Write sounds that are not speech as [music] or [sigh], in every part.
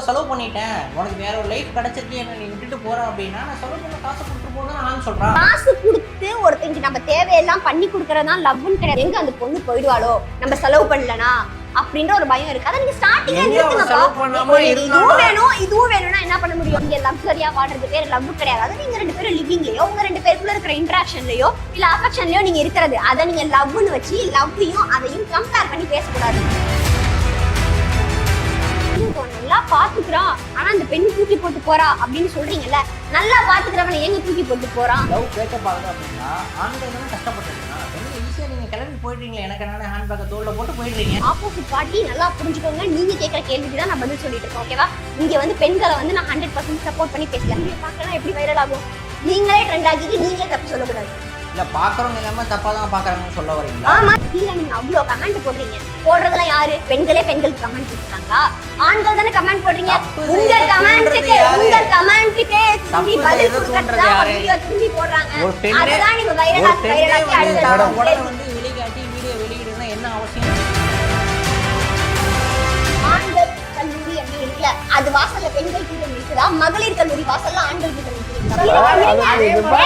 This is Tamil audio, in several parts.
இவ்வளோ செலவு பண்ணிட்டேன். உனக்கு வேற ஒரு லைஃப் கிடைச்சிருக்கு என்ன நீ விட்டுட்டு போற அப்படின்னா நான் செலவு பண்ண காசு கொடுத்துட்டு போதான் நான் சொல்றான். காசு கொடுத்து ஒருத்தங்க நம்ம தேவையெல்லாம் பண்ணி கொடுக்கறதா லவ்னு கிடையாது. எங்க அந்த பொண்ணு போயிடுவாளோ? நம்ம செலவு பண்ணலனா? அப்படின்ற ஒரு பயம் இருக்கு. அதான் நீங்க ஸ்டார்டிங்ல இதுவும் வேணும் இதுவும் வேணும்னா என்ன பண்ண முடியும்? இங்க லக்ஸரியா வாடுறது பேர் லவ் கிடையாது. அது நீங்க ரெண்டு பேரும் லிவிங்லயோ உங்க ரெண்டு பேருக்குள்ள இருக்கிற இன்டராக்ஷன்லயோ இல்ல அஃபெக்ஷன்லயோ நீங்க இருக்கிறது. அதை நீங்க லவ்னு வச்சு லவ்வையும் அதையும் கம்பேர் பண்ணி பேசக்கூடாது. நல்லா பாத்துக்கிறான். ஆனா அந்த பெண் தூக்கி போட்டு போறா அப்படின்னு சொல்றீங்கல்ல நல்லா பாத்துக்கிறவனை எங்க தூக்கி போட்டு போறான்? லவ் பிரேக்கப் ஆகுது அப்படின்னா ஆண்கள் தானே கஷ்டப்பட்டுருக்கா கிளம்பி போயிடுறீங்களே எனக்கு என்ன ஹேண்ட் பேக்கை தோளில் போட்டு போயிடுறீங்க? ஆப்போசிட் பார்ட்டி நல்லா புரிஞ்சுக்கோங்க. நீங்க கேட்குற கேள்விக்கு தான் நான் பதில் சொல்லிட்டு இருக்கேன் ஓகேவா இங்க வந்து பெண்களை வந்து நான் ஹண்ட்ரட் பர்சன்ட் சப்போர்ட் பண்ணி பேசலாம். நீங்க பார்க்கலாம் எப்படி வைரல் ஆகும்? நீங்களே ட்ரெண்ட் ஆக்கிட்டு நீங்களே தப்பு சொல்லக்கூடாது. இல்லை பார்க்குறவங்க எல்லாமே தப்பாக தான் பார்க்குறாங்கன்னு சொல்ல வரீங்களா? ஆமா கீழே நீங்க அவ்வளவு கமெண்ட் போடுறீங்க. போடுறதெல்லாம் யாரு? பெண்களே பெண்களுக்கு கமெண்ட் போட்டுருக்காங்களா ஆண்கள் தானே கமெண்ட் போடுறீங்க? தப்பு உங்க யாரு? உங்க கமெண்ட்டுக்கு திரும்பி தப்பு பதில் கொடுக்கறதா? வீடியோ திரும்பி போடுறாங்க. அதுதான் நீங்க வைரல் பெண்ணே வைரல் ஆக்கி வந்து அடுத்த உடனே வந்து வெளிக்காட்டி வீடியோ வெளியிடுனா என்ன அவசியம்? ஆண்கள் கல்லூரி அப்படின்னு இருக்குல்ல அது வாசல்ல பெண்கள் கிட்ட இருக்குதா மகளிர் கல்லூரி வாசல்ல ஆண்கள் கிட்ட இருக்குதா.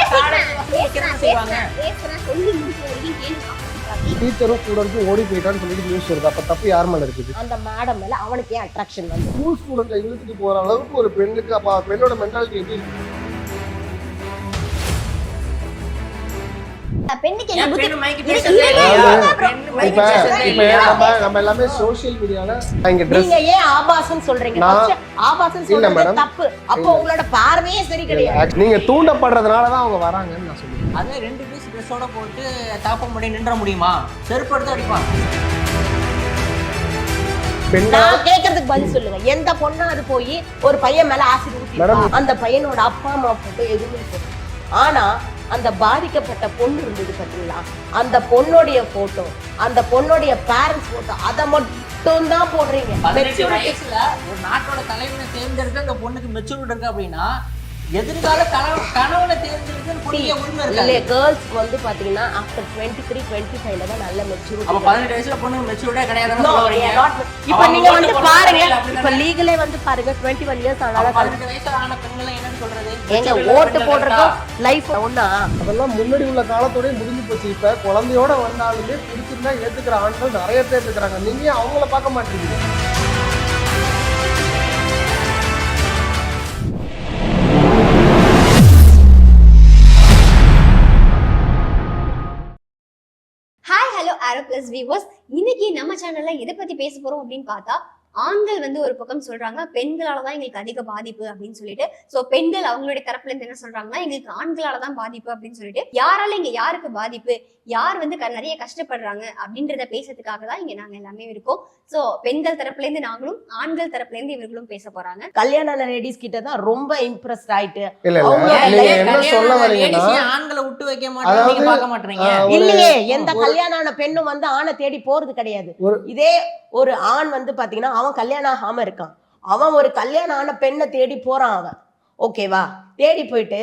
டீச்சரும் ஸ்டூடெண்ட்டும் ஓடி போயிட்டான்னு சொல்லிட்டு நியூஸ் வருது அப்ப தப்பு யார் மேல இருக்குது அந்த மேடம் மேல அவனுக்கு ஏன் அட்ராக்ஷன் வந்து ஸ்கூல் ஸ்டூடெண்ட்டை இழுத்துட்டு போற அளவுக்கு ஒரு பெண்ணுக்கு அப்ப பெண்ணோட மென்டாலிட்டி எப்படி இருக்கு? பெண்ணுக்கு என்ன புத்தி இப்ப இப்ப? நம்ம நம்ம எல்லாமே சோஷியல் மீடியால இங்க ட்ரெஸ் நீங்க ஏன் ஆபாசம் சொல்றீங்க? ஆபாசம் சொல்றது. தப்பு. அப்போ உங்களோட பார்வையே சரி கிடையாது. நீங்க தூண்டப்படுறதுனால தான் அவங்க வராங்கன்னு நான் சொல்லுவேன் அதே ரெண்டு பீஸ் ட்ரெஸ்ஸோட போட்டு தாப்ப முடியும் நின்ற முடியுமா? செருப்பு எடுத்து நான் கேக்குறதுக்கு பதில் சொல்லுங்க. எந்த பொண்ணா அது போய் ஒரு பையன் மேல Madam. அந்த பையனோட அப்பா அம்மா போட்டோ எதுவுமே ஆனா அந்த பாதிக்கப்பட்ட பொண்ணு இருந்தது பாத்தீங்களா அந்த பொண்ணுடைய போட்டோ அந்த பொண்ணுடைய பேரண்ட்ஸ் போட்டோ அதை மட்டும் தான் போடுறீங்க ஒரு நாட்டோட தலைவனை தேர்ந்தெடுக்க அந்த பொண்ணுக்கு மெச்சூரிட்டி இருக்கு அப்படின்னா எதிர்கால கனவு கனவுல இருக்காது. கேர்ள்ஸ்க்கு வந்து பாத்தீங்கன்னா ஆஃப்டர் டுவெண்ட்டி த்ரீ டுவெண்ட்டி ஃபைவ்ல தான் நல்ல அப்ப மெச்சூரிட்டி பதினெட்டு வயசுல பொண்ணு மெச்சூரிட்டே not- இப்ப நீங்க வந்து பாருங்க? இப்ப லீகலே வந்து பாருங்க டுவெண்ட்டி ஒன் இயர்ஸ் அப்ப ஆனால பதினெட்டு வயசுல ஆன பெண்களை என்னன்னு சொல்றது? எங்க ஓட்டு போடுறதும்? லைஃப் ஒண்ணா அதெல்லாம் முன்னாடி உள்ள காலத்தோடய முடிஞ்சு போச்சு. இப்ப குழந்தையோட வந்தாலுமே பிடிச்சிருந்தா ஏத்துக்கிற ஆண்கள் நிறைய பேர் இருக்கிறாங்க. நீங்க அவங்கள பார்க்க மாட்டீங்க. ஹலோ ஆரோ பிளஸ் வியூவர்ஸ் இன்னைக்கு நம்ம சேனல்ல எதை பத்தி பேச போறோம் அப்படின்னு பார்த்தா ஆண்கள் வந்து ஒரு பக்கம் சொல்றாங்க பெண்களால தான் எங்களுக்கு அதிக பாதிப்பு அப்படின்னு சொல்லிட்டு. சோ பெண்கள் அவங்களுடைய தரப்புல இருந்து என்ன சொல்றாங்கன்னா எங்களுக்கு ஆண்களால தான் பாதிப்பு அப்படின்னு சொல்லிட்டு. யாரால இங்க யாருக்கு பாதிப்பு? யார் வந்து நிறைய கஷ்டப்படுறாங்க அப்படின்றத பேசுறதுக்காக தான் இங்க நாங்க எல்லாமே இருக்கோம். சோ பெண்கள் தரப்புல இருந்து நாங்களும் ஆண்கள் தரப்புல இருந்து இவர்களும் பேச போறாங்க. கல்யாண லேடிஸ் கிட்ட தான் ரொம்ப இம்ப்ரெஸ்ட் ஆயிட்டு ஆண்களை விட்டு வைக்க நீங்க பார்க்க மாட்டீங்க. இல்லையே எந்த கல்யாணம் ஆன பெண்ணும் வந்து ஆணை தேடி போறது கிடையாது. இதே ஒரு ஆண் வந்து பாத்தீங்கன்னா அவன் கல்யாணம் ஆகாம இருக்கான். அவன் ஒரு கல்யாணம் ஆன பெண்ணை தேடி போறான் அவன். ஓகேவா தேடி போயிட்டு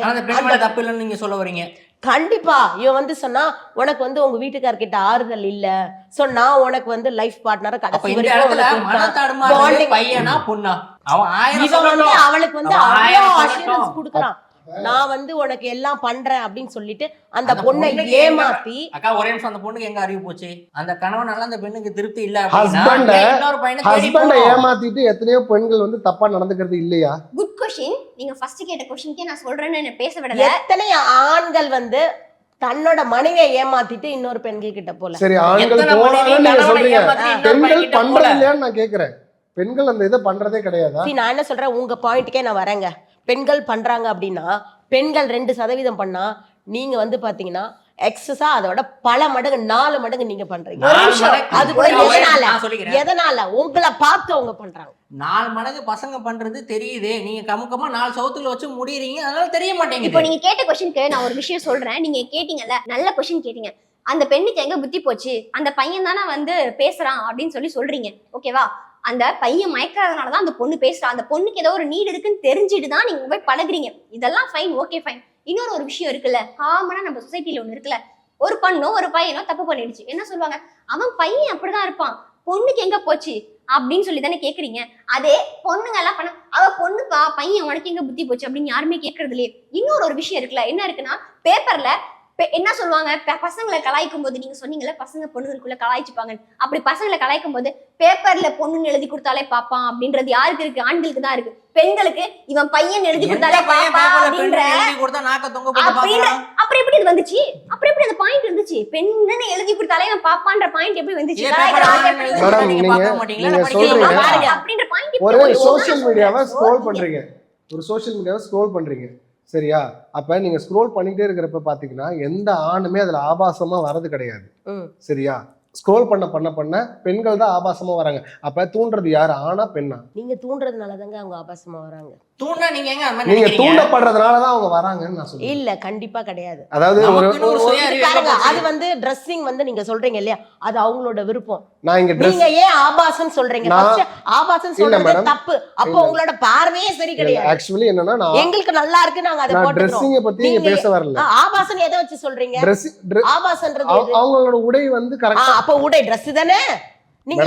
தப்பு இல்லைன்னு நீங்க சொல்ல வரீங்க. கண்டிப்பா. இவன் வந்து சொன்னா உனக்கு வந்து உங்க வீட்டுக்காரர்கிட்ட ஆறுதல் இல்ல. சோ நான் உனக்கு வந்து லைஃப் பார்ட்னரை கடைசி வரைக்கும். பையனா பொண்ணா? அவன் அவளுக்கு வந்து அவ்வளோ அஷூரன்ஸ். கொடுக்குறான். நான் வந்து உனக்கு எல்லாம் பண்றேன் அப்படின்னு சொல்லிட்டு அந்த பொண்ணை ஏமாத்தி அக்கா ஒரே நிமிஷம் அந்த பொண்ணுக்கு எங்க அறிவு போச்சு? அந்த கணவனால அந்த பெண்ணுக்கு திருப்தி இல்ல ஹஸ்பண்டை? ஏமாத்திட்டு எத்தனையோ பெண்கள் வந்து தப்பா நடந்துக்கிறது இல்லையா? குட் கொஸ்டின் நீங்க ஃபர்ஸ்ட் கேட்ட கொஸ்டின்க்கே நான் சொல்றேன்னு என்ன பேச விடல. எத்தனை ஆண்கள் வந்து தன்னோட மனைவியை ஏமாத்திட்டு இன்னொரு பெண்கள் கிட்ட போல? சரி ஆண்கள் போறாங்கன்னு நீங்க சொல்றீங்க. பெண்கள்? பண்றது இல்லையான்னு நான் கேக்குறேன். பெண்கள் அந்த இதை பண்றதே கிடையாதா? நான் என்ன சொல்றேன்? உங்க பாயிண்ட்டுக்கே நான் வரேங்க. பெண்கள் பண்றாங்க அப்படின்னா பெண்கள் ரெண்டு சதவீதம் பண்ணா நீங்க வந்து பாத்தீங்கன்னா எக்ஸஸா அதோட பல மடங்கு நாலு மடங்கு நீங்க பண்றீங்க. அது கூட எதனால. எதனால? உங்களை பார்த்து அவங்க பண்றாங்க. நாலு மடங்கு பசங்க பண்றது தெரியுது. நீங்க கமுக்கமா நாலு சவுத்துல வச்சு முடியறீங்க. அதனால தெரிய இப்போ மாட்டேங்குது நீங்க கேட்ட கொஸ்டினுக்கு நான் ஒரு விஷயம் சொல்றேன். நீங்க கேட்டீங்கல்ல நல்ல கொஸ்டின் கேட்டீங்க. அந்த பெண்ணுக்கு எங்க புத்தி போச்சு? அந்த பையன் தானே வந்து பேசுறான் அப்படின்னு சொல்லி சொல்றீங்க. ஓகேவா அந்த பையன் மயக்கிறதுனால தான் அந்த பொண்ணு பேசுறா. அந்த பொண்ணுக்கு ஏதோ ஒரு நீடு இருக்குன்னு தெரிஞ்சுட்டு தான் நீங்க போய் பழகுறீங்க. இதெல்லாம் ஃபைன் ஓகே ஃபைன் இன்னொரு ஒரு விஷயம் இருக்குல்ல காமனா நம்ம சொசைட்டில ஒண்ணு இருக்குல்ல ஒரு பொண்ணோ ஒரு பையனோ தப்பு பண்ணிடுச்சு. என்ன சொல்லுவாங்க? அவன் பையன் அப்படிதான் இருப்பான். பொண்ணுக்கு எங்க போச்சு? அப்படின்னு சொல்லி தானே கேக்குறீங்க. அதே பொண்ணுங்க எல்லாம் பண்ண பையன் உனக்கு எங்க புத்தி போச்சு அப்படின்னு யாருமே கேக்குறது இல்லையே. இன்னொரு ஒரு விஷயம் இருக்குல்ல என்ன இருக்குன்னா பேப்பர்ல என்ன சொல்லுவாங்க? பசங்களை கலாய்க்கும் போது நீங்க சொன்னீங்கல்ல பசங்க பொண்ணுங்களுக்குள்ள கலாய்ச்சிப்பாங்க. அப்படி பசங்களை கலாய்க்கும் போது பேப்பர்ல பொண்ணுன்னு எழுதி கொடுத்தாலே பாப்பான் அப்படின்றது யாருக்கு இருக்கு? ஆண்களுக்கு தான் இருக்கு. பெண்களுக்கு இவன் பையன் எழுதி கொடுத்தாலே பையன் பாப்பா பேப்பர்ல அப்படின்ற அப்புறம் எப்படி இது வந்துச்சு? அப்புறம் எப்படி அந்த பாயிண்ட் வந்துச்சு பெண்ணுன்னு எழுதி கொடுத்தாலே அவன் பாப்பான்ற பாயிண்ட் எப்படி வந்துச்சு? அப்படின்ற பாயிண்ட் ஒரு சோஷியல் மீடியாவை ஸ்க்ரோல் பண்றீங்க. ஒரு சோஷியல் மீடியாவை ஸ்க்ரோல் பண்றீங்க. சரியா? அப்ப நீங்க ஸ்க்ரோல் பண்ணிட்டே இருக்கிறப்ப பாத்தீங்கன்னா எந்த ஆணுமே அதுல ஆபாசமா வர்றது கிடையாது. சரியா? ஸ்க்ரோல் பண்ண பண்ண பண்ண பெண்கள் தான் ஆபாசமா வராங்க. அப்ப தூண்டுறது யாரு? ஆணா பெண்ணா? நீங்க தூண்டுறதுனால தாங்க அவங்க ஆபாசமா வராங்க. தூண்டா நீங்க எங்க அந்த மாதிரி நீங்க நினைக்கிறீங்க? தூண்டப்படுறதுனால தான் அவங்க வராங்கன்னு நான் சொல்றேன். இல்ல கண்டிப்பா கிடையாது. அதாவது ஒரு அது? வந்து ட்ரெஸ்ஸிங் வந்து நீங்க சொல்றீங்க இல்லையா? அது அவங்களோட விருப்பம். நான் இங்க ட்ரெஸ் நீங்க ஏன் ஆபாசம் சொல்றீங்க? ஆபாசம் சொல்றது. தப்பு. அப்போ. உங்களோட பார்வையே சரி கிடையாது. ஆக்சுவலி என்னன்னா நான் எங்களுக்கு நல்லா இருக்கு நாங்க அதை பத்தி இங்க நீங்க- பேச வரல. ஆபாசம் எதை வச்சு சொல்றீங்க? எது? அவங்களோட உடை வந்து ஆ, கரெக்டா அப்ப உடை Dress தானே? நீங்க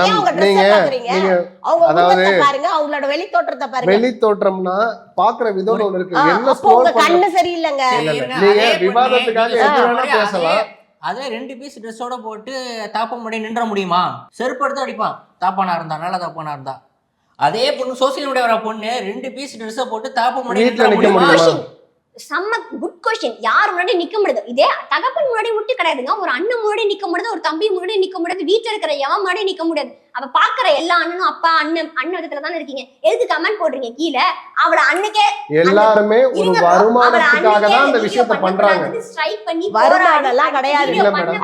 அதாவது- பாருங்க அவங்களோட வெளி தோற்றத்தை பாருங்க. வெளி தோற்றம்னா பாக்குற விதம் ஒண்ணு இருக்கு. என்ன கண்ணு சரியில்லைங்க. நீங்க அதே பொண்ணு, விவாதத்துக்காக எது வேணா பேசலாம். அதே- ரெண்டு பீஸ் ட்ரெஸ்ஸோட போட்டு தாப்ப முடிய நின்ற முடியுமா? செருப்பு எடுத்து அடிப்பான். தாப்பானா இருந்தா நல்ல தாப்பானா இருந்தா. அதே பொண்ணு சோசியல் மீடியா வர பொண்ணு ரெண்டு பீஸ் ட்ரெஸ்ஸை போட்டு தாப்ப முடியுமா? முடியுமா? செம்ம குட் கொஸ்டின் யார் முன்னாடி நிக்க முடியாது? இதே தகப்பன் முன்னாடி விட்டு கிடையாதுங்க. ஒரு அண்ணன் முன்னாடி நிக்க முடியாது ஒரு தம்பி முன்னாடி நிக்க முடியாது வீட்டுல இருக்கிற எவன் முன்னாடி நிக்க முடியாது. அவ பாக்குற எல்லா அண்ணனும் அப்பா அண்ணன் அண்ணன் விதத்துல தானே இருக்கீங்க எதுக்கு கமெண்ட் போடுறீங்க கீழே அவள அன்னைக்கே எல்லாருமே ஒரு வருமானத்துக்காக தான் அந்த விஷயத்த பண்றாங்க strike பண்ணி வருமானம் எல்லாம் கிடையாது.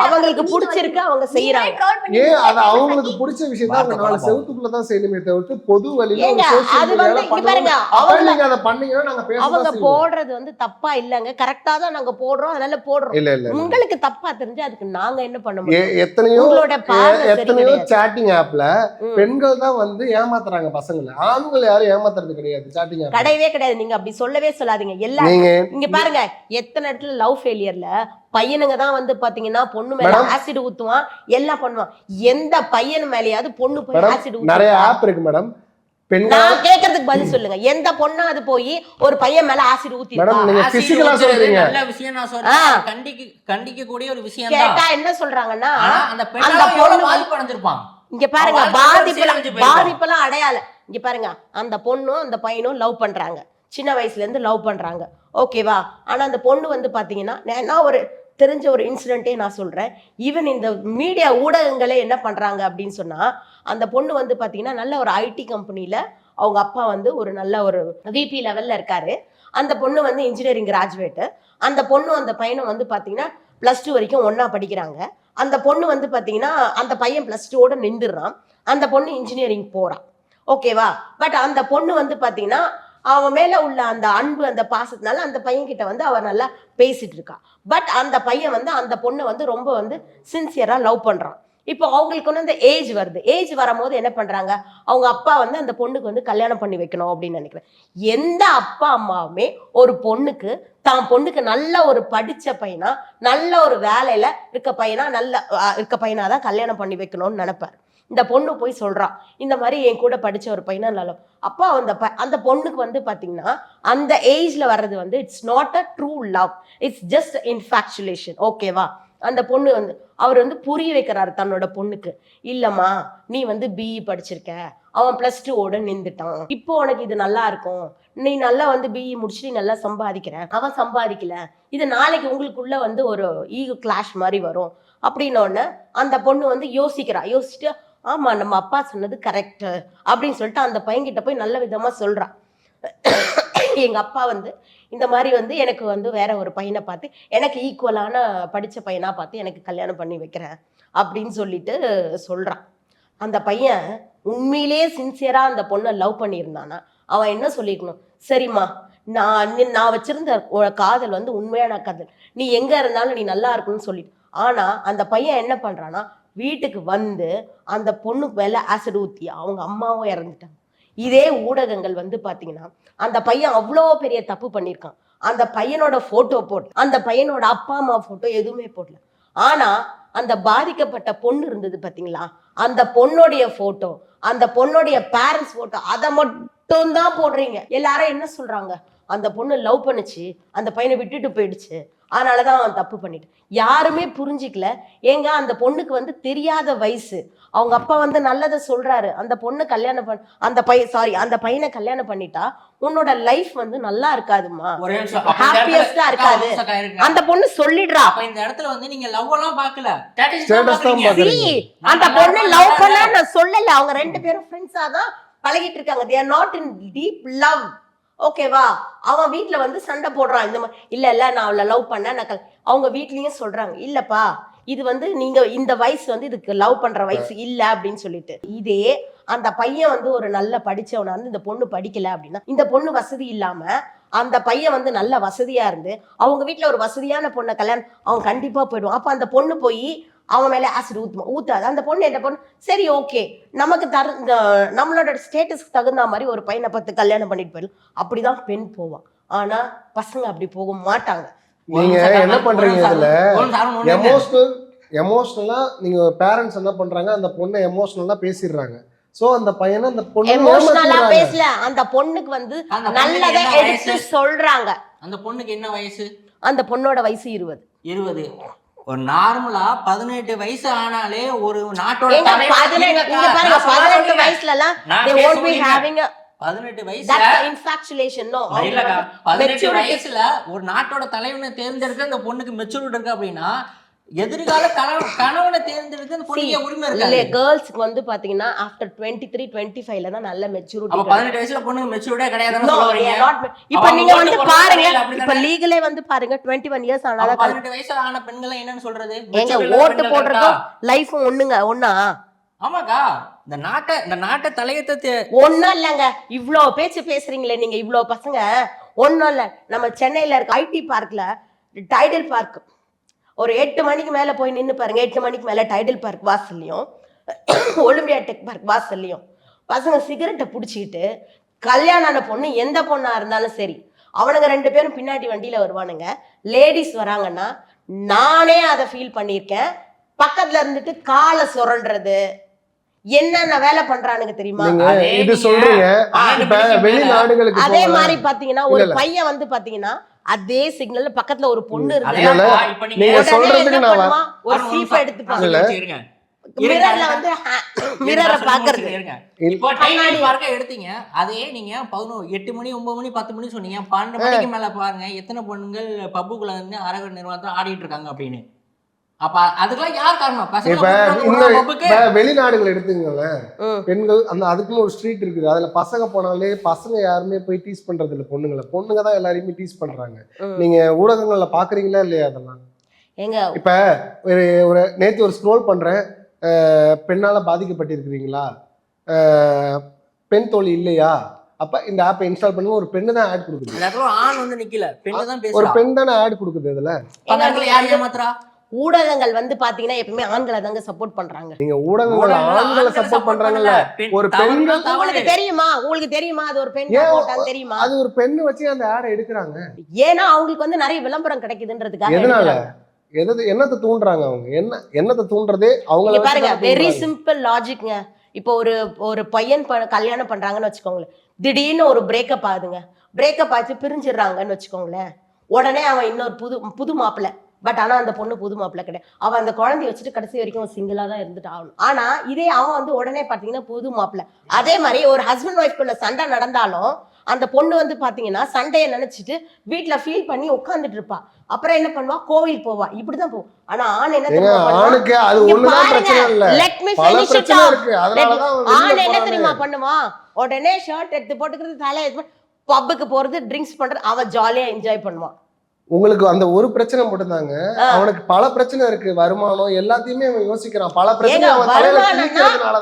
அவங்களுக்கு பிடிச்சிருக்கு அவங்க செய்யறாங்க ஏன் அது அவங்களுக்கு பிடிச்ச விஷயம் தான் நாலு. செவத்துக்குள்ள தான் செய்யணுமே தவிர்த்து பொது வழியில அது வந்து இங்க. பாருங்க, அவங்க- நீங்க அதை பண்ணீங்கன்னா நாங்க பேச அவங்க. போடுறது வந்து தப்பா இல்லங்க கரெக்டா தான் நாங்க போடுறோம் அதனால போடுறோம் இல்ல இல்ல. உங்களுக்கு தப்பா தெரிஞ்சு அதுக்கு நாங்க என்ன பண்ண முடியும் எத்தனையோ எத்தனையோ. சாட்டிங் ஆப்ல ம். பெண்கள் தான் வந்து ஏமாத்துறாங்க பசங்களை. ஆண்கள் யாரும் ஏமாத்துறது கிடையாது. சாட்டிங் ஆப் கிடையவே கிடையாது. நீங்க அப்படி சொல்லவே சொல்லாதீங்க. எல்லா நீங்க இங்க பாருங்க. எத்தனை இடத்துல லவ் ஃபெயிலியர்ல பையனுங்க தான் வந்து பாத்தீங்கன்னா பொண்ணு மேல. ஆசிட் ஊத்துவான் எல்லாம் பண்ணுவான். எந்த பையன் மேலயாவது பொண்ணு போய் ஆசிட் நிறைய ஆப் இருக்கு மேடம் பெண்கள் நான் கேக்குறதுக்கு பதில் சொல்லுங்க. எந்த பொண்ணு அது போய் ஒரு பையன் மேல ஆசிட் ஊத்தி நல்ல விஷயம் நான். சொல்றேன். கண்டிக்க கண்டிக்க கூடிய ஒரு விஷயம் கேட்டா என்ன சொல்றாங்கன்னா அந்த பெண்ணால எவ்வளவு பொண்ணு பாதிப்பு அடைஞ்சிருப்பான்? இங்க பாருங்க வாழ்க்கை பாதிப்பெல்லாம் அடையாள. இங்க பாருங்க அந்த பொண்ணும் அந்த பையனும் லவ் பண்றாங்க. சின்ன வயசுல இருந்து லவ் பண்றாங்க. ஓகேவா ஆனா அந்த பொண்ணு வந்து பாத்தீங்கன்னா நான் ஒரு தெரிஞ்ச ஒரு இன்சிடென்ட்டே நான் சொல்றேன். ஈவன் இந்த மீடியா ஊடகங்களே என்ன பண்றாங்க அப்படின்னு சொன்னா அந்த பொண்ணு வந்து பாத்தீங்கன்னா நல்ல ஒரு ஐடி கம்பெனில அவங்க அப்பா வந்து ஒரு நல்ல ஒரு விபி லெவல்ல இருக்காரு. அந்த பொண்ணு வந்து இன்ஜினியரிங் கிராஜுவேட்டு அந்த பொண்ணு அந்த பையனும் வந்து பாத்தீங்கன்னா ப்ளஸ் டூ வரைக்கும் ஒண்ணா படிக்கிறாங்க. அந்த பொண்ணு வந்து பார்த்தீங்கன்னா அந்த பையன் ப்ளஸ் டூவோட நின்றுடுறான். அந்த பொண்ணு இன்ஜினியரிங் போகிறான் ஓகேவா பட் அந்த பொண்ணு வந்து பார்த்தீங்கன்னா அவன் மேலே உள்ள அந்த அன்பு அந்த பாசத்தினால அந்த பையன்கிட்ட வந்து அவர் நல்லா பேசிட்டு இருக்கா. பட் அந்த பையன் வந்து அந்த பொண்ணை வந்து ரொம்ப வந்து சின்சியராக லவ் பண்ணுறான் இப்போ அவங்களுக்கு வந்து அந்த ஏஜ் வருது. ஏஜ் வரும்போது என்ன பண்றாங்க? அவங்க அப்பா வந்து அந்த பொண்ணுக்கு வந்து கல்யாணம் பண்ணி வைக்கணும் அப்படின்னு நினைக்கிறேன். எந்த அப்பா அம்மாவுமே ஒரு பொண்ணுக்கு தான் பொண்ணுக்கு நல்ல ஒரு படிச்ச பையனா நல்ல ஒரு வேலையில இருக்க பையனா நல்ல இருக்க பையனா தான் கல்யாணம் பண்ணி வைக்கணும்னு நினைப்பாரு. இந்த பொண்ணு போய் சொல்றா இந்த மாதிரி என் கூட படிச்ச ஒரு பையனா நல்ல அப்பா அந்த ப- அந்த பொண்ணுக்கு வந்து பாத்தீங்கன்னா அந்த ஏஜ்ல வர்றது வந்து it's not a true love it's just infatuation ஓகேவா அந்த பொண்ணு வந்து அவர் வந்து புரிய வைக்கிறாரு தன்னோட பொண்ணுக்கு. இல்லம்மா நீ வந்து பிஇ படிச்சிருக்க. அவன் பிளஸ் டூவோட நின்றுட்டான். இப்போ உனக்கு இது நல்லா இருக்கும். நீ நல்லா வந்து பிஇ முடிச்சு நீ நல்லா சம்பாதிக்கிற. அவன் சம்பாதிக்கல. இது நாளைக்கு உங்களுக்குள்ள வந்து ஒரு ஈகோ கிளாஷ் மாதிரி வரும். அப்படின்னோடனே அந்த பொண்ணு வந்து யோசிக்கிறா. யோசிச்சுட்டு ஆமா நம்ம அப்பா சொன்னது கரெக்ட் அப்படின்னு சொல்லிட்டு அந்த பையன்கிட்ட போய் நல்ல விதமா சொல்றான் எங்கள் அப்பா வந்து இந்த மாதிரி வந்து எனக்கு வந்து வேற ஒரு பையனை பார்த்து எனக்கு ஈக்குவலான படித்த பையனாக பார்த்து எனக்கு கல்யாணம் பண்ணி வைக்கிறேன் அப்படின்னு சொல்லிட்டு சொல்கிறான் அந்த பையன் உண்மையிலேயே சின்சியராக அந்த பொண்ணை லவ் பண்ணியிருந்தானா அவன் என்ன சொல்லியிருக்கணும் சரிம்மா நான் நான் வச்சிருந்த காதல் வந்து உண்மையான காதல். நீ எங்கே இருந்தாலும் நீ நல்லா இருக்கணும்னு சொல்லிட்டு. ஆனால் அந்த பையன் என்ன பண்ணுறான்னா வீட்டுக்கு வந்து அந்த பொண்ணு மேலே ஆசிட் ஊற்றி அவங்க அம்மாவும் இறந்துட்டாங்க. இதே ஊடகங்கள் வந்து பாத்தீங்கன்னா அந்த பையன் அவ்வளோ பெரிய தப்பு பண்ணியிருக்கான் அந்த பையனோட போட்டோ போட்டு அந்த பையனோட அப்பா அம்மா போட்டோ எதுவுமே போடல. ஆனா அந்த பாதிக்கப்பட்ட பொண்ணு இருந்தது பாத்தீங்களா? அந்த பொண்ணுடைய போட்டோ அந்த பொண்ணுடைய பேரண்ட்ஸ் போட்டோ அதை மட்டும் தான் போடுறீங்க. எல்லாரும் என்ன சொல்றாங்க? அந்த பொண்ணு லவ் பண்ணுச்சு அந்த பையனை விட்டுட்டு போயிடுச்சு. அதனாலதான் அவன் தப்பு பண்ணிட்டான் யாருமே புரிஞ்சிக்கல. ஏங்க அந்த பொண்ணுக்கு வந்து தெரியாத வயசு. அவங்க அப்பா வந்து நல்லதை சொல்றாரு. அந்த பொண்ணு கல்யாணம் பண்ண அந்த பையன் சாரி அந்த பையனை கல்யாணம் பண்ணிட்டா உன்னோட லைஃப் வந்து நல்லா இருக்காதுமா ஹாப்பியஸ்டா இருக்காது. அந்த பொண்ணு சொல்லிடுறா. அப்ப இந்த இடத்துல வந்து நீங்க லவ் எல்லாம் தான் தான் நான் அந்த பொண்ணு லவ் பண்ண. நான் சொல்லல. அவங்க ரெண்டு பேரும் ஃப்ரெண்ட்ஸா தான் பழகிட்டு இருக்காங்க. They are not in deep love ஓகேவா அவன் வீட்ல வந்து சண்டை போடுறான். இந்த மாதிரி இல்ல இல்ல நான் அவளை லவ் பண்ணேன். நான் அவங்க வீட்லயும் சொல்றாங்க. இல்லப்பா இது வந்து நீங்க இந்த வயசு வந்து இதுக்கு லவ் பண்ற வயசு இல்ல அப்படின்னு சொல்லிட்டு. இதே அந்த பையன் வந்து ஒரு நல்ல படிச்சவனா வந்து இந்த பொண்ணு படிக்கல அப்படின்னா இந்த பொண்ணு வசதி இல்லாம அந்த பையன் வந்து நல்ல வசதியா இருந்து அவங்க வீட்ல ஒரு வசதியான பொண்ணை கல்யாணம் அவன் கண்டிப்பா போயிடுவான். அப்ப அந்த பொண்ணு போய் அவன் மேல ஆசிட் ஊத்துமா ஊத்தாது. அந்த பொண்ணு என்ன பொண்ணு சரி ஓகே நமக்கு தர இந்த நம்மளோட ஸ்டேட்டஸ்க்கு தகுந்த மாதிரி ஒரு பையனை பார்த்து கல்யாணம் பண்ணிட்டு போயிடலாம் அப்படிதான் பெண் போவான் ஆனா பசங்க அப்படி போக மாட்டாங்க. நீங்க என்ன பண்றீங்க இதுல? எமோஷனல் எமோஷனலா நீங்க பேரண்ட்ஸ் என்ன பண்றாங்க அந்த பொண்ணை எமோஷனலா பேசிடுறாங்க. சோ அந்த பையனை அந்த பொண்ணு எமோஷனலா. பேசல அந்த பொண்ணுக்கு வந்து நல்லதை எடுத்து? சொல்றாங்க. அந்த பொண்ணுக்கு என்ன வயசு? அந்த பொண்ணோட வயசு இருபது. இருபது. ஒரு நார்மலா பதினெட்டு வயசு ஆனாலே ஒரு நாட்டோட பதினெட்டு. வயசுல எல்லாம் பதினெட்டு. வயசுல ஒரு நாட்டோட தலைவனை தேர்ந்தெடுக்க அந்த பொண்ணுக்கு மெச்சூரிட்டி இருக்கு அப்படின்னா எதிர்கால கணவன் கணவனை தேர்ந்தெடுக்க அந்த பொண்ணுக்கு ஏன் உரிமை இல்ல இருக்காது கேர்ள்ஸ்க்கு வந்து பாத்தீங்கன்னா ஆஃப்டர் டுவெண்ட்டி த்ரீ டுவெண்ட்டி ஃபைவ்ல தான் நல்ல அப்ப மெச்சூரிட்டி பதினெட்டு வயசுல பொண்ணுக்கு மெச்சூரிட்டியே கிடையாதுன்னு இப்ப அவங்க நீங்க வந்து பாருங்க? இப்ப லீகலே வந்து பாருங்க டுவெண்ட்டி ஒன் இயர்ஸ் அப்ப ஆனாலும் பதினெட்டு வயசுல ஆன பெண்களை என்னன்னு சொல்றது? எங்க ஓட்டு போடுறதும் இருக்கா? லைஃபும் ஒண்ணுங்க ஒண்ணா? ஆமாக்கா இந்த நாட்டை இந்த நாட்டை தலையத்தை ஒண்ணும் இல்லைங்க. இவ்ளோ பேச்சு பேசுறீங்களே நீங்க இவ்ளோ பசங்க. ஒண்ணும் இல்ல நம்ம சென்னையில இருக்க ஐடி பார்க்ல டைடல் பார்க் ஒரு எட்டு மணிக்கு மேல போய் நின்னு பாருங்க. எட்டு மணிக்கு மேல டைடல் பார்க் வாசல்லையும் ஒலிம்பியா டெக் பார்க் வாசல்லையும் பசங்க சிகரெட்டை பிடிச்சிக்கிட்டு கல்யாணம் ஆன பொண்ணு எந்த பொண்ணா இருந்தாலும் சரி அவனுங்க ரெண்டு பேரும் பின்னாடி வண்டியில வருவானுங்க. லேடிஸ் வராங்கன்னா நானே அதை ஃபீல் பண்ணியிருக்கேன். பக்கத்துல இருந்துட்டு காலை சுரண்டுறது. என்னென்ன வேலை பண்றானுங்க தெரியுமா? இது சொல்றீங்க. அதே. மாதிரி பாத்தீங்கன்னா ஒரு. பையன் வந்து பாத்தீங்கன்னா அதே சிக்னல்ல பக்கத்துல ஒரு பொண்ணு இப்ப நீங்க சொல்றதுக்கு நான்? ஒரு நிமிஷம். எடுத்துப்பாங்க. மிரர்ல வந்து மிரரை [laughs] பாக்குறது. இப்போ கண்ணாடி. பார்க்க எடுத்தீங்க அதே நீங்க பதினோரு எட்டு மணி ஒன்பது மணி பத்து மணி சொன்னீங்க பன்னெண்டு மணிக்கு மேல பாருங்க எத்தனை பொண்ணுங்கள் பப்புக்குள்ள இருந்து அரக நிர்வாகத்துல ஆடிட்டு இருக்காங்க அப்படின்னு அப்ப அதுக்கெல்லாம் யார் காரணம்? இப்ப வெளிநாடுகள் எடுத்துங்களேன். பெண்கள் அந்த அதுக்குன்னு ஒரு ஸ்ட்ரீட் இருக்குது. அதுல பசங்க போனாலே பசங்க யாருமே போய் டீஸ் பண்றது இல்ல பொண்ணுங்களை. பொண்ணுங்க தான் எல்லாரையுமே டீஸ் பண்றாங்க. நீங்க ஊடகங்கள்ல பாக்குறீங்களா இல்லையா அதெல்லாம்? எங்க? இப்ப ஒரு ஒரு நேத்து ஒரு ஸ்க்ரோல் பண்றேன். பெண்ணால பாதிக்கப்பட்டிருக்கிறீங்களா? பெண் தோழி இல்லையா? அப்ப இந்த ஆப்பை இன்ஸ்டால் பண்ணுங்க. ஒரு பெண்ணு தான் ஆட் கொடுக்குது. ஆண் வந்து நிக்கல. பெண்ணு தான் ஒரு பெண் தானே ஆட் கொடுக்குது இதுல? ஊடகங்கள் வந்து பாத்தீங்கன்னா எப்பவுமே ஆண்களை தாங்க சப்போர்ட் பண்றாங்க. நீங்க ஊடகங்கள் ஆண்களை சப்போர்ட் பண்றாங்கல்ல. பெண் ஒரு பெண்கள். உங்களுக்கு தெரியுமா? உங்களுக்கு தெரியுமா? அது ஒரு பெண் தெரியுமா? அது ஒரு பெண்ணு வச்சு அந்த ஆடை எடுக்கிறாங்க. ஏன்னா அவங்களுக்கு வந்து நிறைய விளம்பரம் கிடைக்குதுன்றதுக்காக எதனால. எது என்னத்தை தூண்டுறாங்க அவங்க? என்ன என்னத்தை தூண்டுறதே? அவங்க பாருங்க வெரி சிம்பிள் லாஜிக்ங்க இப்போ ஒரு ஒரு பையன் ப- கல்யாணம் பண்றாங்கன்னு வச்சுக்கோங்களேன். திடீர்னு ஒரு பிரேக்கப் ஆகுதுங்க. பிரேக்கப் ஆச்சு பிரிஞ்சிடுறாங்கன்னு வச்சுக்கோங்களேன். உடனே அவன் இன்னொரு புது புது மாப்பிள்ளை. பட் ஆனா அந்த பொண்ணு புது மாப்பிள்ளை கிடையாது. அவன் அந்த குழந்தைய வச்சுட்டு கடைசி வரைக்கும் சிங்கிளா தான் இருந்துட்டு. ஆகணும் ஆனா இதே அவன் வந்து உடனே பாத்தீங்கன்னா புது மாப்பிள்ளை. அதே மாதிரி ஒரு ஹஸ்பண்ட் ஒய்ஃப்குள்ள சண்டை நடந்தாலும் அந்த பொண்ணு வந்து பாத்தீங்கன்னா சண்டையை நினைச்சிட்டு வீட்ல ஃபீல் பண்ணி உட்கார்ந்துட்டு இருப்பா. அப்புறம் என்ன பண்ணுவா? கோவில் போவா. இப்படிதான் போகும் ஆனா ஆண் என்ன? ஆணுக்கு அது ஒண்ணுதான். பிரச்சனை இல்ல. ஆண் என்ன. தெரியுமா பண்ணுவான் உடனே ஷர்ட் எடுத்து போட்டுக்கிறது தலை பப்புக்கு போறது ட்ரிங்க்ஸ் பண்றது அவன் ஜாலியா என்ஜாய் பண்ணுவான் உங்களுக்கு அந்த ஒரு பிரச்சனை மட்டும்தாங்க. அவனுக்கு பல பிரச்சனை இருக்கு. வருமானம் எல்லாத்தையுமே அவன் யோசிக்கிறான். பல பிரச்சனை அவன் தலையில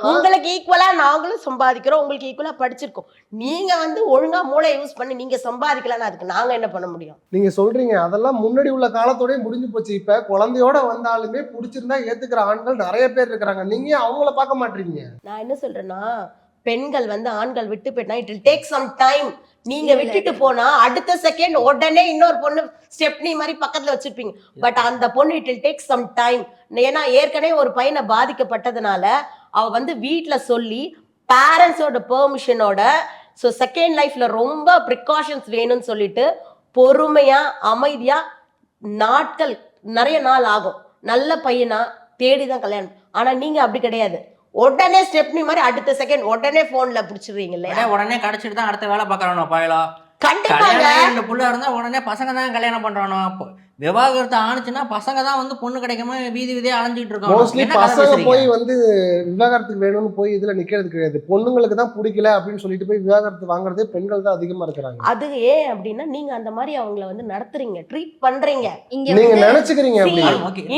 உங்களுக்கு ஈக்குவலா நாங்களும் சம்பாதிக்கிறோம். உங்களுக்கு ஈக்குவலா படிச்சிருக்கோம். நீங்க வந்து ஒழுங்கா மூளை யூஸ் பண்ணி நீங்க சம்பாதிக்கலன்னா அதுக்கு நாங்க என்ன பண்ண முடியும்? நீங்க சொல்றீங்க. அதெல்லாம் முன்னாடி உள்ள காலத்தோடய முடிஞ்சு போச்சு. இப்ப குழந்தையோட வந்தாலுமே பிடிச்சிருந்தா ஏத்துக்கிற ஆண்கள் நிறைய பேர் இருக்கிறாங்க. நீங்க அவங்கள பார்க்க மாட்டீங்க? நான் என்ன சொல்றேன்னா பெண்கள் வந்து ஆண்கள் விட்டு போயிட்டா it will take some time நீங்க. விட்டுட்டு போனா அடுத்த செகண்ட் உடனே இன்னொரு பொண்ணு ஸ்டெப்னி மாதிரி பக்கத்துல வச்சிருப்பீங்க. பட் அந்த பொண்ணு it will take some time ஏன்னா ஏற்கனவே ஒரு பையனை பாதிக்கப்பட்டதுனால அவ வந்து வீட்ல சொல்லி பேரண்ட்ஸோட பெர்மிஷனோட ஸோ செகண்ட் லைஃப்ல ரொம்ப ப்ரிகாஷன்ஸ் வேணும்னு சொல்லிட்டு பொறுமையா அமைதியா நாட்கள் நிறைய நாள் ஆகும். நல்ல பையனா தேடி தான் கல்யாணம். ஆனா நீங்க அப்படி கிடையாது. உடனே ஸ்டெப்னி மாதிரி அடுத்த செகண்ட் உடனே போன்ல பிடிச்சிடுறீங்க இல்லையா உடனே உடனே கிடைச்சிட்டு தான் அடுத்த வேலை பார்க்கறானோ பாயலா? ரெண்டு புள்ள இருந்தா உடனே பசங்க தான் கல்யாணம் பண்றானோ? அப்போ விவாகரத்து ஆணுச்சுன்னா பசங்க தான் வந்து பொண்ணு கிடைக்காம வீதி வீதியா அலைஞ்சிட்டு இருக்காங்க மோஸ்ட்லி பசங்க? போய் வந்து விவாகரத்துக்கு வேணும்னு போய் இதுல நிக்கிறது கிடையாது. பொண்ணுங்களுக்கு தான் பிடிக்கல அப்படின்னு சொல்லிட்டு போய் விவாகரத்து வாங்குறதே பெண்கள் தான் அதிகமா இருக்கிறாங்க. அது ஏன் அப்படின்னா நீங்க அந்த மாதிரி அவங்கள வந்து நடத்துறீங்க ட்ரீட் பண்றீங்க. இங்க நீங்க நினைச்சுக்கிறீங்க.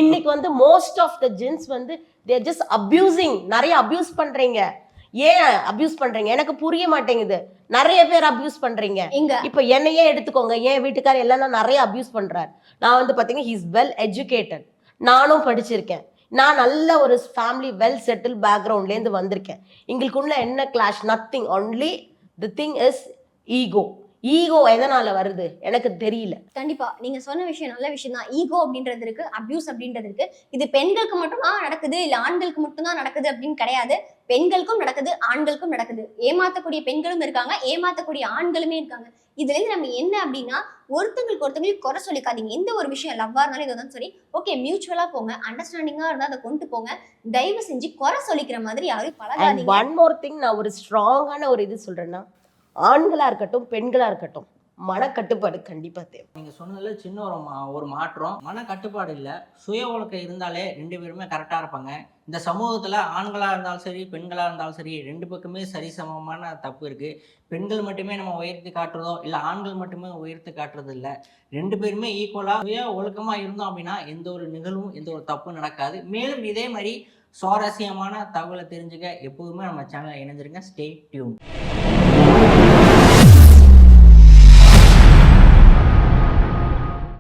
இன்னைக்கு வந்து மோஸ்ட் ஆஃப் த ஜென்ஸ் வந்து தேர் ஜஸ்ட் அபியூசிங் நிறைய அபியூஸ் பண்றீங்க. ஏன் அபியூஸ் பண்றீங்க? எனக்கு புரிய மாட்டேங்குது. நிறைய பேர் அபியூஸ் பண்றீங்க. இங்க இப்போ என்னையே எடுத்துக்கோங்க. என் வீட்டுக்காரர் எல்லாம் நிறைய அபியூஸ் பண்றாரு. நான் வந்து பாத்தீங்கன்னா ஹீஸ் வெல் எஜுகேட்டட் நானும் படிச்சிருக்கேன். நான் நல்ல ஒரு ஃபேமிலி வெல் செட்டில் பேக்ரவுண்ட்லேருந்து வந்திருக்கேன். எங்களுக்குள்ள என்ன clash nothing only the thing is ego ego எதனால வருது? எனக்கு தெரியல. கண்டிப்பா. நீங்க சொன்ன விஷயம் நல்ல விஷயம் தான். ஈகோ அப்படின்றது இருக்கு அபியூஸ் அப்படின்றது இருக்கு. இது பெண்களுக்கு மட்டும் தான் நடக்குது இல்ல ஆண்களுக்கு மட்டும் தான் நடக்குது அப்படின்னு கிடையாது. பெண்களுக்கும் நடக்குது ஆண்களுக்கும் நடக்குது. ஏமாத்தக்கூடிய பெண்களும் இருக்காங்க ஏமாத்தக்கூடிய ஆண்களுமே இருக்காங்க. இதுல இருந்து நம்ம என்ன அப்படின்னா ஒருத்தங்களுக்கு ஒருத்தங்களுக்கு குறை சொல்லிக்காதீங்க. எந்த ஒரு விஷயம் லவ்வா இருந்தாலும் இதுதான் சரி ஓகே மியூச்சுவலா போங்க அண்டர்ஸ்டாண்டிங்கா இருந்தா அதை கொண்டு போங்க. தயவு செஞ்சு குறை சொல்லிக்கிற மாதிரி யாரும் பழகாதீங்க. ஒன் மோர் திங் நான் ஒரு ஸ்ட்ராங்கான ஒரு இது சொல்றேன்னா ஆண்களாக இருக்கட்டும் பெண்களாக இருக்கட்டும் மனக்கட்டுப்பாடு கண்டிப்பாக தேவை. நீங்கள் சொன்னதில் சின்ன ஒரு மா- ஒரு மாற்றம். மனக்கட்டுப்பாடு இல்லை. சுய ஒழுக்கம் இருந்தாலே ரெண்டு பேருமே கரெக்டாக இருப்பாங்க. இந்த சமூகத்தில் ஆண்களாக இருந்தாலும் சரி பெண்களாக இருந்தாலும் சரி ரெண்டு பக்கமே சரிசமமான தப்பு இருக்குது பெண்கள் மட்டுமே நம்ம உயர்த்தி காட்டுறதோ இல்லை ஆண்கள் மட்டுமே உயர்த்தி காட்டுறது இல்லை. ரெண்டு பேருமே ஈக்குவலாக சுய ஒழுக்கமாக இருந்தோம் அப்படின்னா எந்த ஒரு நிகழ்வும் எந்த ஒரு தப்பும் நடக்காது. மேலும் இதே மாதிரி சுவாரஸ்யமான தகவலை தெரிஞ்சுக்க எப்போதுமே நம்ம சேனலை இணைஞ்சிருங்க ஸ்டே டியூன்